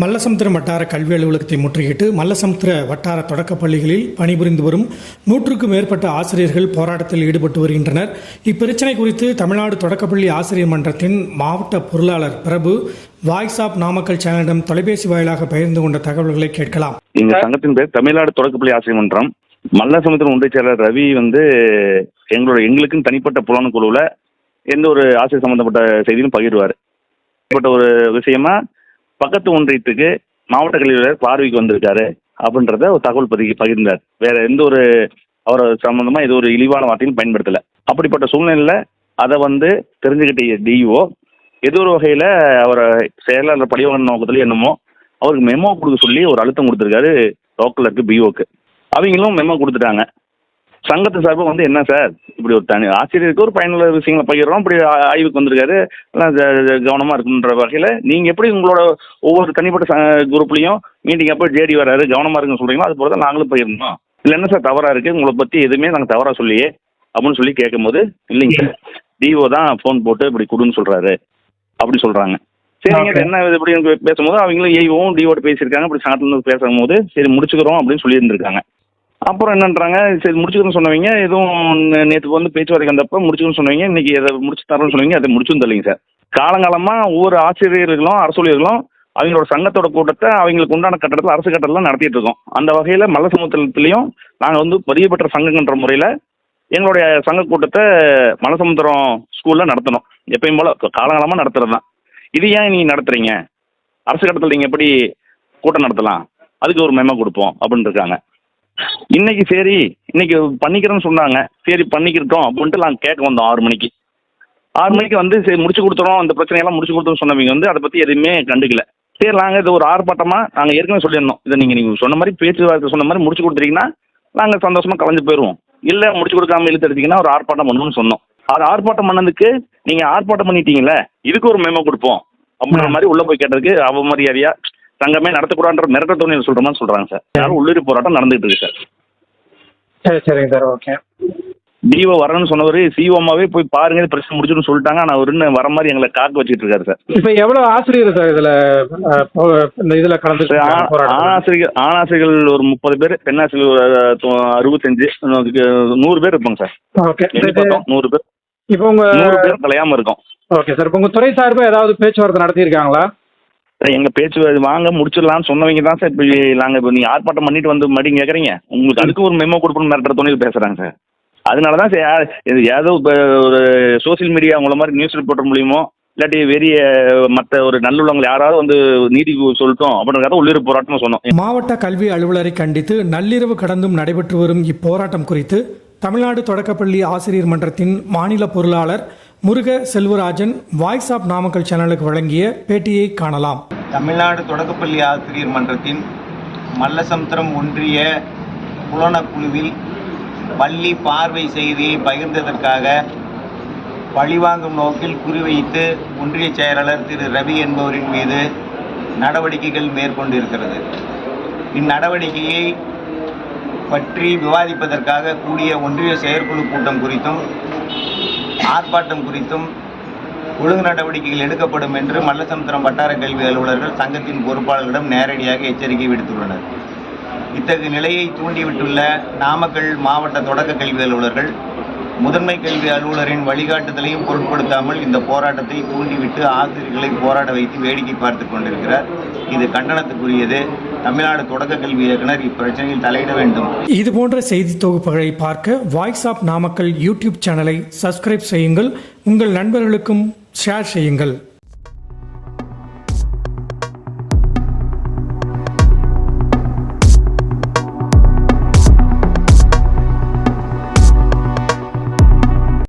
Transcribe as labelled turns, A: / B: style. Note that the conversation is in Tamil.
A: மல்லசமுத்திரம் வட்டார கல்வி அலுவலகத்தை முற்றுகையிட்டு மல்லசமுத்திர வட்டார தொடக்கப் பள்ளிகளில் பணிபுரிந்து வரும் நூற்றுக்கும் மேற்பட்ட ஆசிரியர்கள் போராட்டத்தில் ஈடுபட்டு வருகின்றனர். இப்பிரச்சினை குறித்து தமிழ்நாடு தொடக்கப்பள்ளி ஆசிரியர் மன்றத்தின் மாவட்ட பொருளாளர் பிரபு வாய்ஸ் ஆப் நாமக்கல் சேனலிடம் தொலைபேசி வாயிலாக பகிர்ந்து கொண்ட தகவல்களை கேட்கலாம்.
B: இந்த சங்கத்தின் பேர் தமிழ்நாடு தொடக்கப்பள்ளி ஆசிரியர் மன்றம். மல்லசமுத்திரம் ஒன்றிய செயலர் ரவி வந்து எங்களோட எங்களுக்குன்னு தனிப்பட்ட புலன் குழுவில் எந்த ஒரு ஆசிரியர் சம்பந்தப்பட்ட செய்தியும் பகிர்வார். ஒரு விஷயமா பக்கத்து ஒன்றியத்துக்கு மாவட்ட கல்வியாளர் பார்வைக்கு வந்திருக்காரு அப்படின்றத ஒரு தகவல் பதி பகிர்ந்தார். வேற எந்த ஒரு அவர் சம்பந்தமா இது ஒரு இழிவான வார்த்தையும் பயன்படுத்தல. அப்படிப்பட்ட சூழ்நிலையில அதை வந்து தெரிஞ்சுக்கிட்ட டிஇஓ ஏதோ ஒரு வகையில் அவரை செயலாளர் படிவான நோக்கத்துல என்னமோ அவருக்கு மெமோ கொடுக்க சொல்லி ஒரு அழுத்தம் கொடுத்துருக்காரு லோக்கல் இருக்க பிஓக்கு அவங்களும் மெமோ கொடுத்துட்டாங்க. சங்கத்து சார்பாக வந்து என்ன சார்? இப்படி ஒரு தனி ஆசிரியருக்கு ஒரு பயனுள்ள விஷயங்களை பகிர்றோம். இப்படி ஆய்வுக்கு வந்திருக்காரு. எல்லாம் கவனமாக இருக்குன்ற வகையில் நீங்கள் எப்படி உங்களோட ஒவ்வொரு தனிப்பட்ட ச- குரூப்லேயும் மீட்டிங் அப்போ ஜேடி வராரு கவனமாக இருக்குன்னு சொல்கிறீங்களோ அது போல தான் நாங்களும் பகிர்ந்தோம் இல்லை என்ன சார் தவறாக இருக்குது உங்களை பற்றி எதுவுமே நாங்கள் தவறாக சொல்லியே அப்படின்னு சொல்லி கேட்கும்போது இல்லைங்க. சார் டிஓ தான் ஃபோன் போட்டு இப்படி கொடுன்னு சொல்கிறாரு அப்படி சொல்கிறாங்க சரிங்க என்ன இப்படி பேசும்போது அவங்களும் ஏவும் டிஓட பேசியிருக்காங்க. இப்படி சங்கத்துல பேசும்போது சரி முடிச்சுக்கிறோம் அப்படின்னு சொல்லியிருந்திருக்காங்க. அப்புறம் என்னன்றாங்க? சரி முடிச்சுக்கணும்னு சொன்னவங்க எதுவும் நேற்று வந்து பேச்சுவார்த்தை வந்தப்போ முடிச்சுக்கணும்னு சொன்னவங்க இன்னைக்கு எதை முடிச்சு தரோம்னு சொன்னீங்க அதை முடிச்சும் தரலைங்க சார். காலங்காலமாக ஒவ்வொரு ஆசிரியர்களும் அரசூழியர்களும் அவங்களோட சங்கத்தோட கூட்டத்தை அவங்களுக்கு உண்டான கட்டடத்தில் அரசு கட்டடத்தில் நடத்திட்டு இருக்கோம். அந்த வகையில் மல்லசமுத்திரத்துலேயும் நாங்கள் வந்து பதிவு பெற்ற சங்கங்கன்ற முறையில் எங்களுடைய சங்க கூட்டத்தை மலசமுத்திரம் ஸ்கூலில் நடத்தணும். எப்பயும் போல் காலங்காலமாக நடத்துறது தான். இது ஏன் நீங்கள் நடத்துகிறீங்க அரசு கட்டத்தில் நீங்கள் எப்படி கூட்டம் நடத்தலாம்? அதுக்கு ஒரு மெமோ கொடுப்போம் அப்படின்னு இருக்காங்க. இன்னைக்கு சரி இன்னைக்கு பண்ணிக்கிறேன்னு சொன்னாங்க. சரி பண்ணிக்கிட்டோம் அப்படின்ட்டு நாங்கள் கேட்க வந்தோம் ஆறு மணிக்கு. ஆறு மணிக்கு வந்து சரி முடிச்சு கொடுத்துறோம். அந்த பிரச்சனையெல்லாம் முடிச்சு கொடுத்தோம் சொன்னவங்க வந்து அதை பற்றி எதுவுமே கண்டுக்கல. சரி நாங்கள் இது ஒரு ஆர்ப்பாட்டமாக நாங்கள் ஏற்கனவே சொல்லியிருந்தோம். இதை நீங்கள் நீங்கள் சொன்ன மாதிரி பேச்சுவார்த்தை சொன்ன மாதிரி முடிச்சு கொடுத்துட்டீங்கன்னா நாங்கள் சந்தோஷமாக கலைஞ்சு போயிடுவோம் இல்லை முடிச்சு கொடுக்காம இழுத்து எடுத்தீங்கன்னா ஒரு ஆர்ப்பாட்டம் பண்ணணும்னு சொன்னோம். அது ஆர்ப்பாட்டம் பண்ணதுக்கு நீங்கள் ஆர்ப்பாட்டம் பண்ணிட்டீங்களே இதுக்கு ஒரு மெமோ கொடுப்போம் அப்படின்ற மாதிரி உள்ளே போய் கேட்டதுக்கு அவமரியாதையா சங்கமே நடத்தக்கூடாதுன்ற மிரட்ட தோணியில் சொல்கிற மாதிரி சொல்கிறாங்க சார். யாரும் உள்ளூர் போராட்டம் நடந்துகிட்டு இருக்கு சார்.
C: சரி சரிங்க சார் ஓகே.
B: டிஓ வரேன்னு சொன்னவர் சிஓமாவே போய் பாருங்க பிரச்சனை முடிச்சுன்னு சொல்லிட்டாங்க. ஆனால் அவர் இன்னும் வர மாதிரி எங்களை காக்க வச்சுட்டு இருக்காரு சார்.
C: இப்போ எவ்வளோ ஆசிரியர் சார் இதில் இந்த இதில் கலந்து
B: சார், ஆ-
C: போராட்டம்
B: ஆணாசிரியர்கள் ஒரு முப்பது பேர் பெண்ணாசிரியர்கள் ஒரு அறுபத்தஞ்சு நூறு பேர் இருப்போங்க சார்.
C: ஓகே.
B: நூறு பேர்.
C: இப்போ உங்க
B: நூறு பேர் கலையாம இருக்கோம்.
C: Okay sir. இப்போ உங்க துறை சார்பாக ஏதாவது பேச்சுவார்த்தை நடத்தியிருக்காங்களா?
B: சார், எங்க பேச்சு வாங்க முடிச்சிடலாம்னு சொன்னவங்க தான் சார் இப்போ நாங்கள் இப்போ நீங்கள் ஆர்ப்பாட்டம் பண்ணிட்டு வந்து மறுபடியும் கேட்குறீங்க உங்களுக்கு அதுக்கு ஒரு மெமோ கொடுக்கணும் மிரட்டுற தோணியில் பேசுகிறாங்க சார். அதனால தான் சார் இது ஏதோ இப்போ ஒரு சோஷியல் மீடியா உங்களை மாதிரி நியூஸ் ரிப்போர்ட்டர் மூலியமோ இல்லாட்டி வெறிய மற்ற ஒரு நல்லுள்ளவங்க யாராவது வந்து நீதி சொல்லிட்டோம் அப்படின்றத உள்ளிரு போராட்டம் சொன்னோம்.
A: மாவட்ட கல்வி அலுவலரை கண்டித்து நள்ளிரவு கடந்தும் நடைபெற்று வரும் இப்போராட்டம் குறித்து தமிழ்நாடு தொடக்கப்பள்ளி ஆசிரியர் மன்றத்தின் மாநில பொருளாளர் முருக செல்வராஜன் வாய்ஸ் ஆப் நாமக்கல் சேனலுக்கு வழங்கிய பேட்டியை காணலாம்.
D: தமிழ்நாடு தொடக்கப்பள்ளி ஆசிரியர் மன்றத்தின் மல்லசமுத்திரம் ஒன்றிய புலனக்குழுவில் பள்ளி பார்வை செய்தியை பகிர்ந்ததற்காக பழிவாங்கும் நோக்கில் குறிவைத்து ஒன்றிய செயலாளர் திரு. ரவி என்பவரின் மீது நடவடிக்கைகள் மேற்கொண்டிருக்கிறது. இந்நடவடிக்கையை பற்றி விவாதிப்பதற்காக கூடிய ஒன்றிய செயற்குழு கூட்டம் குறித்தும் ஆர்ப்பாட்டம் குறித்தும் ஒழுங்கு நடவடிக்கைகள் எடுக்கப்படும் என்று மல்லசமுத்திரம் வட்டார கல்வி அலுவலர்கள் சங்கத்தின் பொறுப்பாளர்களிடம் நேரடியாக எச்சரிக்கை விடுத்துள்ளனர். இத்தகைய நிலையை தூண்டிவிட்டுள்ள நாமக்கல் மாவட்ட தொடக்க கல்வி அலுவலர்கள் முதன்மை கல்வி அலுவலரின் வழிகாட்டுதலையும் பொருட்படுத்தாமல் இந்த போராட்டத்தை தூண்டிவிட்டு ஆசிரியர்களை போராட வைத்து வேடிக்கை பார்த்து கொண்டிருக்கிறார். இது கண்டனத்துக்குரியது. தமிழ்நாடு தொடக்க கல்வி இயக்குனர் இப்பிரச்சனையில் தலையிட வேண்டும்.
A: இது போன்ற செய்தி தொகுப்புகளை பார்க்க வாய்ஸ் ஆப் நாமக்கல் யூடியூப் சேனலை சப்ஸ்கிரைப் செய்யுங்கள். உங்கள் நண்பர்களுக்கும் ஷேர் செய்யுங்கள்.